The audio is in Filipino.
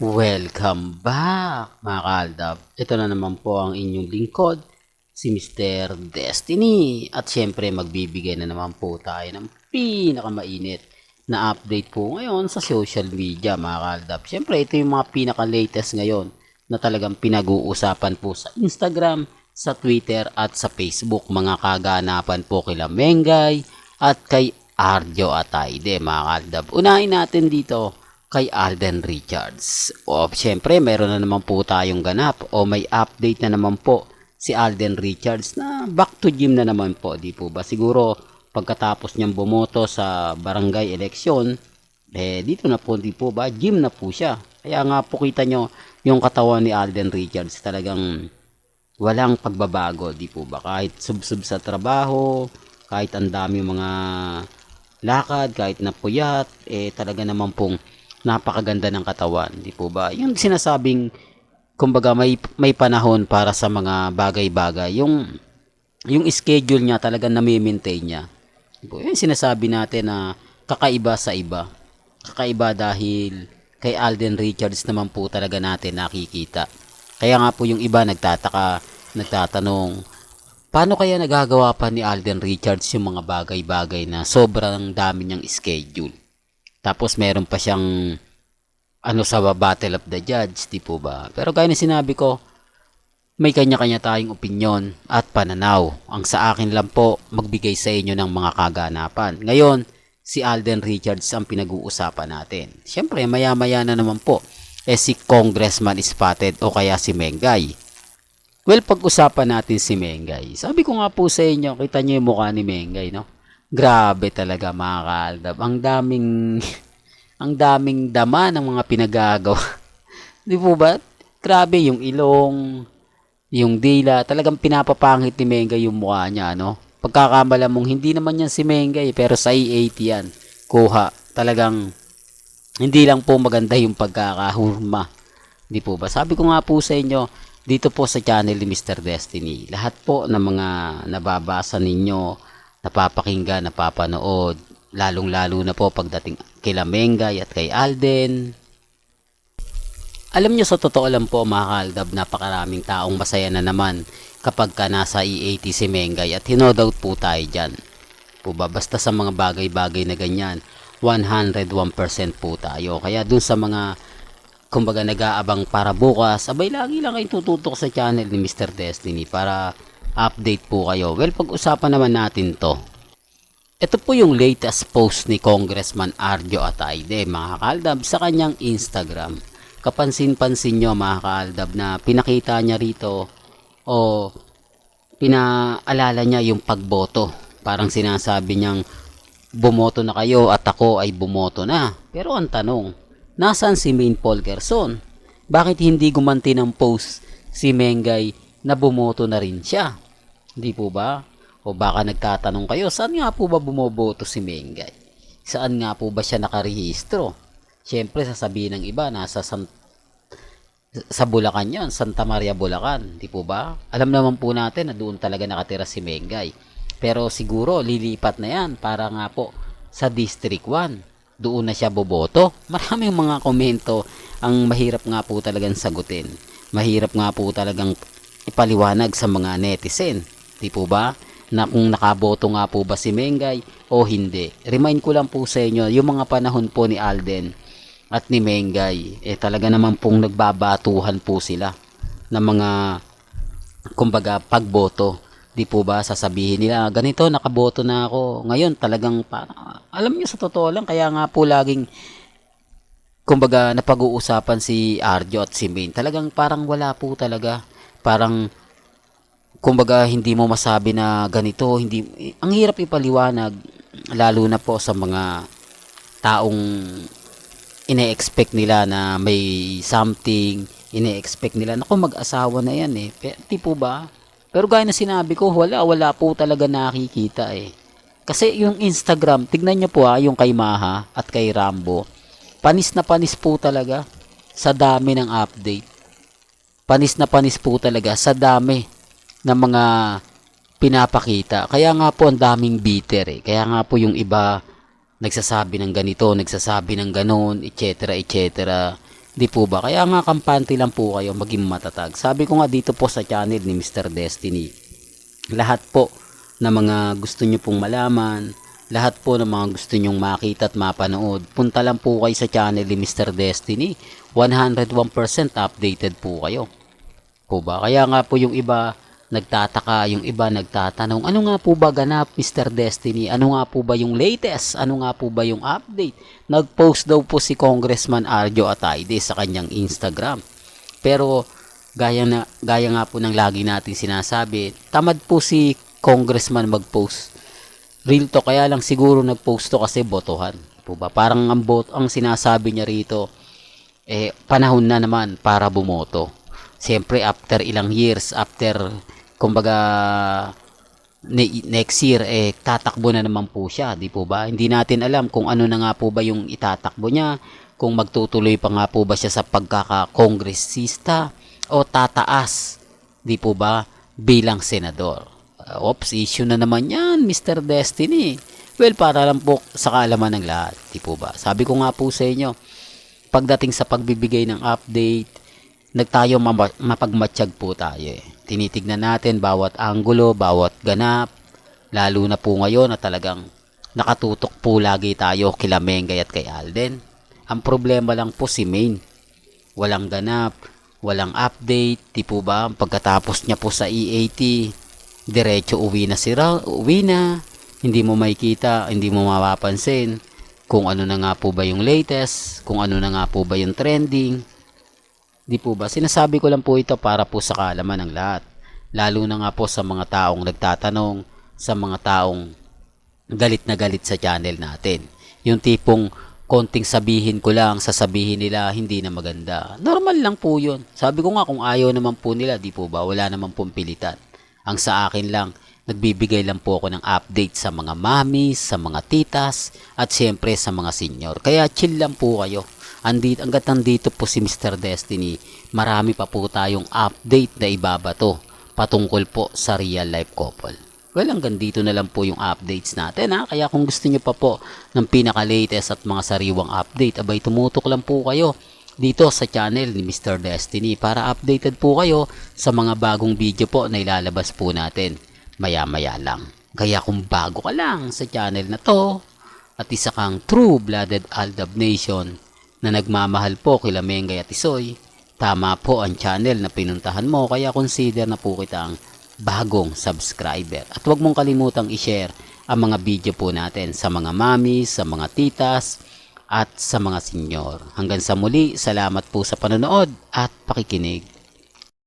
Welcome back mga kaaldab. Ito na naman po ang inyong lingkod, si Mr. Destiny. At syempre magbibigay na naman po tayo ng pinakamainit na update po ngayon sa social media mga kaaldab. Syempre ito yung mga pinaka-latest ngayon na talagang pinag-uusapan po sa Instagram, sa Twitter at sa Facebook. Mga kaganapan po kila Mengay at kay Arjo Atayde mga kaaldab. Unahin natin dito kay Alden Richards. O syempre, meron na naman po tayong ganap o may update na naman po si Alden Richards na back to gym na naman po, di po ba? Siguro pagkatapos niyang bumoto sa barangay election, eh dito na po, di po ba? Gym na po siya. Kaya nga po kita nyo yung katawan ni Alden Richards talagang walang pagbabago, di po ba? Kahit sub-sub sa trabaho, kahit ang dami mga lakad, kahit napuyat, eh talaga naman pong napakaganda ng katawan, di po ba? Yung sinasabing kumbaga may may panahon para sa mga bagay-bagay, yung yung schedule niya talaga nami-maintain niya. Di po, yung sinasabi natin na kakaiba sa iba. Kakaiba dahil kay Alden Richards naman po talaga natin nakikita. Kaya nga po yung iba nagtataka, nagtatanong, paano kaya nagagawa pa ni Alden Richards yung mga bagay-bagay na sobrang dami niyang schedule? Tapos meron pa siyang ano sa Battle of the Judge, di po ba? Pero gaya na sinabi ko, may kanya-kanya tayong opinyon at pananaw. Ang sa akin lang po, magbigay sa inyo ng mga kaganapan. Ngayon, si Alden Richards ang pinag-uusapan natin. Siyempre, maya-maya na naman po, eh si Congressman Spotted o kaya si Mengay. Well, pag-usapan natin si Mengay. Sabi ko nga po sa inyo, kita niyo yung mukha ni Mengay, no? Grabe talaga mga kaaldab. Ang daming ang daming dama ng mga pinagagawa. Di po ba? Grabe yung ilong, yung dila, talagang pinapapangit ni Menga yung mukha niya, no? Pagkakamala mong hindi naman yan si Menga, eh, pero sa I-80 yan. Kuha. Talagang hindi lang po maganda yung pagkakahurma. Di po ba? Sabi ko nga po sa inyo, dito po sa channel ni Mr. Destiny, lahat po ng mga nababasa ninyo, napapakinggan, napapanood, lalong-lalo na po pagdating kila Mengay at kay Alden. Alam nyo sa totoo lang po mga kaaldab, napakaraming taong masaya na naman kapag ka nasa E80 si Mengay at hinodout po tayo dyan. Po ba? Basta sa mga bagay-bagay na ganyan, 101% po tayo. Kaya dun sa mga kumbaga nag-aabang para bukas, abay lagi lang kayo tututok sa channel ni Mr. Destiny para update po kayo. Well, pag-usapan naman natin to. Ito po yung latest post ni Congressman Arjo Atayde, mga kaaldab, sa kanyang Instagram. Kapansin-pansin nyo, mga kaaldab, na pinakita niya rito o pinaalala niya yung pagboto. Parang sinasabi niyang bumoto na kayo at ako ay bumoto na. Pero ang tanong, nasan si Main Paul Gerson? Bakit hindi gumanti ng post si Mengay na bumoto na rin siya? Hindi po ba? O baka nagtatanong kayo, saan nga po ba bumoboto si Mengay? Saan nga po ba siya nakarehistro? Siyempre, sasabihin ng iba, nasa San, sa Bulacan yan, Santa Maria, Bulacan. Di po ba? Alam naman po natin na doon talaga nakatira si Mengay. Pero siguro, lilipat na yan para nga po sa District 1. Doon na siya boboto. Maraming mga komento ang mahirap nga po talagang sagutin. Mahirap nga po talagang ipaliwanag sa mga netizen. Di po ba? na kung nakaboto nga po ba si Mengay o hindi. Remind ko lang po sa inyo, yung mga panahon po ni Alden at ni Mengay, eh talaga naman pong nagbabatuhan po sila ng mga kumbaga pagboto. Di po ba sasabihin nila, ganito nakaboto na ako. Ngayon talagang alam niyo sa totoo lang kaya nga po laging kumbaga napag-uusapan si Arjo at si Main. Talagang parang wala po talaga. Parang kumbaga hindi mo masabi na ganito, hindi ang hirap ipaliwanag lalo na po sa mga taong ine-expect nila na may something, ine-expect nila na mag-asawa na yan eh. Di po ba? Pero gaya na sinabi ko, wala, wala po talaga nakikita eh. Kasi yung Instagram, tignan nyo po ha, yung kay Maha at kay Rambo, panis na panis po talaga sa dami ng update. Panis na panis po talaga sa dami ng mga pinapakita. Kaya nga po ang daming bitter eh. Kaya nga po yung iba nagsasabi ng ganito, nagsasabi ng ganon, etc. etc. Di po ba? Kaya nga kampante lang po kayo maging matatag. Sabi ko nga dito po sa channel ni Mr. Destiny, lahat po na mga gusto nyo pong malaman, lahat po ng mga gusto nyong makita at mapanood, punta lang po kayo sa channel ni Mr. Destiny. 101% updated po kayo. Po ba? Kaya nga po yung iba nagtataka, yung iba nagtatanong, ano nga po ba ganap Mr. Destiny? Ano nga po ba yung latest? Ano nga po ba yung update? Nag-post daw po si Congressman Arjo Atayde sa kanyang Instagram. Pero gaya na gaya nga po ng lagi natin sinasabi, tamad po si Congressman mag-post. Real to kaya lang siguro nag-post to kasi botohan. Po ba? Parang ang bot ang sinasabi niya rito eh panahon na naman para bumoto. Siyempre after ilang years, after kumbaga ne- next year eh tatakbo na naman po siya, di po ba? Hindi natin alam kung ano na nga po ba yung itatakbo niya, kung magtutuloy pa nga po ba siya sa pagkaka-kongresista o tataas, di po ba, bilang senador. Uh, Oops, issue na naman yan, Mr. Destiny. Well, para lang po sa kaalaman ng lahat, di po ba? Sabi ko nga po sa inyo, pagdating sa pagbibigay ng update, nagtayo mapagmatsyag po tayo eh. Tinitignan natin bawat anggulo, bawat ganap, lalo na po ngayon na talagang nakatutok po lagi tayo kila Mengay at kay Alden. Ang problema lang po si Main. Walang ganap, walang update, di po ba? Pagkatapos niya po sa EAT, diretso uwi na si Ra- uwi na. Hindi mo makikita, hindi mo mapapansin kung ano na nga po ba yung latest, kung ano na nga po ba yung trending. Di po ba? Sinasabi ko lang po ito para po sa kaalaman ng lahat. Lalo na nga po sa mga taong nagtatanong, sa mga taong galit na galit sa channel natin. Yung tipong konting sabihin ko lang, sasabihin nila hindi na maganda. Normal lang po yun. Sabi ko nga kung ayaw naman po nila, di po ba? Wala naman pong pilitan. Ang sa akin lang, nagbibigay lang po ako ng update sa mga mamis, sa mga titas, at siyempre sa mga senior. Kaya chill lang po kayo. Andito, hanggat nandito po si Mr. Destiny, marami pa po tayong update na ibabato patungkol po sa real life couple. Well, hanggang dito na lang po yung updates natin ha. Kaya kung gusto nyo pa po ng pinaka-latest at mga sariwang update, abay tumutok lang po kayo dito sa channel ni Mr. Destiny para updated po kayo sa mga bagong video po na ilalabas po natin maya-maya lang. Kaya kung bago ka lang sa channel na to at isa kang true-blooded Aldab Nation na nagmamahal po kila Mengay at Isoy, tama po ang channel na pinuntahan mo kaya consider na po kitang bagong subscriber. At huwag mong kalimutang i-share ang mga video po natin sa mga mamis, sa mga titas, at sa mga senyor. Hanggang sa muli, salamat po sa panonood at pakikinig.